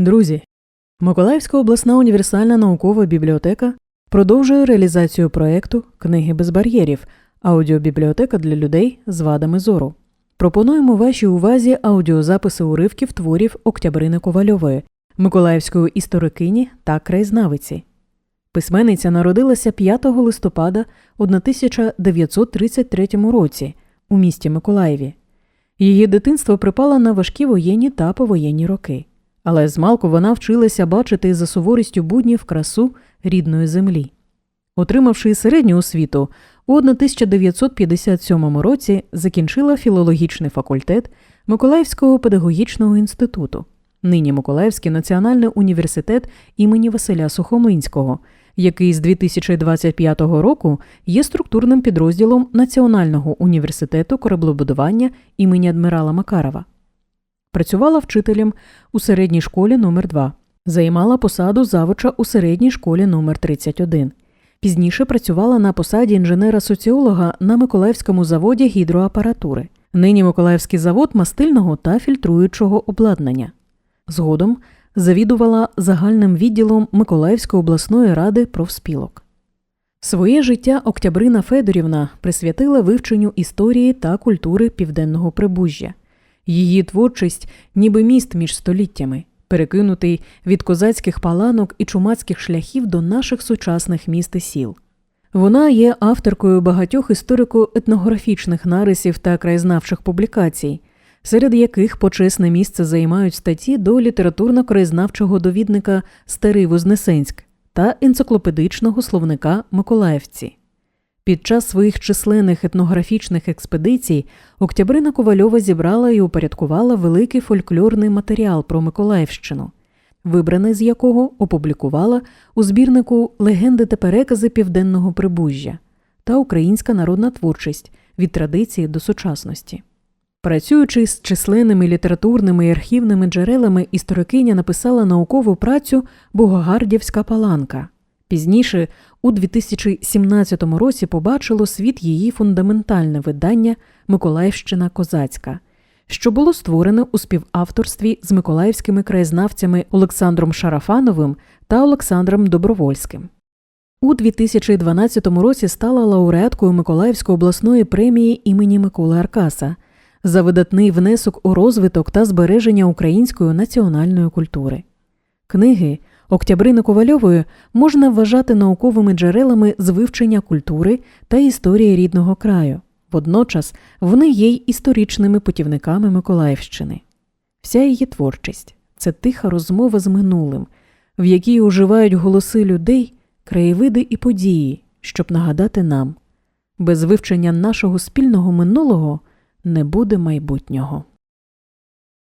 Друзі, Миколаївська обласна універсальна наукова бібліотека продовжує реалізацію проекту Книги без бар'єрів аудіобібліотека для людей з вадами зору. Пропонуємо вашій увазі аудіозаписи уривків творів Октябрини Ковальової, Миколаївської історикині та краєзнавиці. Письменниця народилася 5 листопада 1933 році у місті Миколаєві. Її дитинство припало на важкі воєнні та повоєнні роки. Але змалку вона вчилася бачити за суворістю буднів красу рідної землі. Отримавши середню освіту, у 1957 році закінчила філологічний факультет Миколаївського педагогічного інституту, нині Миколаївський національний університет імені Василя Сухомлинського, який з 2025 року є структурним підрозділом Національного університету кораблебудування імені адмірала Макарова. Працювала вчителем у середній школі номер 2 займала посаду завуча у середній школі номер 31 Пізніше працювала на посаді інженера-соціолога на Миколаївському заводі гідроапаратури. Нині Миколаївський завод мастильного та фільтруючого обладнання. Згодом завідувала загальним відділом Миколаївської обласної ради профспілок. Своє життя Октябрина Федорівна присвятила вивченню історії та культури південного прибужжя. Її творчість, ніби міст між століттями, перекинутий від козацьких паланок і чумацьких шляхів до наших сучасних міст і сіл. Вона є авторкою багатьох історико-етнографічних нарисів та краєзнавчих публікацій, серед яких почесне місце займають статті до літературно-краєзнавчого довідника Старий Вознесенськ та енциклопедичного словника Миколаївці. Під час своїх численних етнографічних експедицій Октябрина Ковальова зібрала і упорядкувала великий фольклорний матеріал про Миколаївщину, вибраний з якого опублікувала у збірнику Легенди та перекази Південного Прибужжя та Українська народна творчість від традиції до сучасності. Працюючи з численними літературними і архівними джерелами, історикиня написала наукову працю Богогардівська паланка. Пізніше, у 2017 році, побачило світ її фундаментальне видання Миколаївщина Козацька, що було створене у співавторстві з миколаївськими краєзнавцями Олександром Шарафановим та Олександром Добровольським. У 2012 році стала лауреаткою Миколаївської обласної премії імені Миколи Аркаса за видатний внесок у розвиток та збереження української національної культури. Книги Октябрини Ковальової можна вважати науковими джерелами з вивчення культури та історії рідного краю. Водночас вони є й історичними путівниками Миколаївщини. Вся її творчість це тиха розмова з минулим, в якій уживають голоси людей, краєвиди і події, щоб нагадати нам без вивчення нашого спільного минулого не буде майбутнього.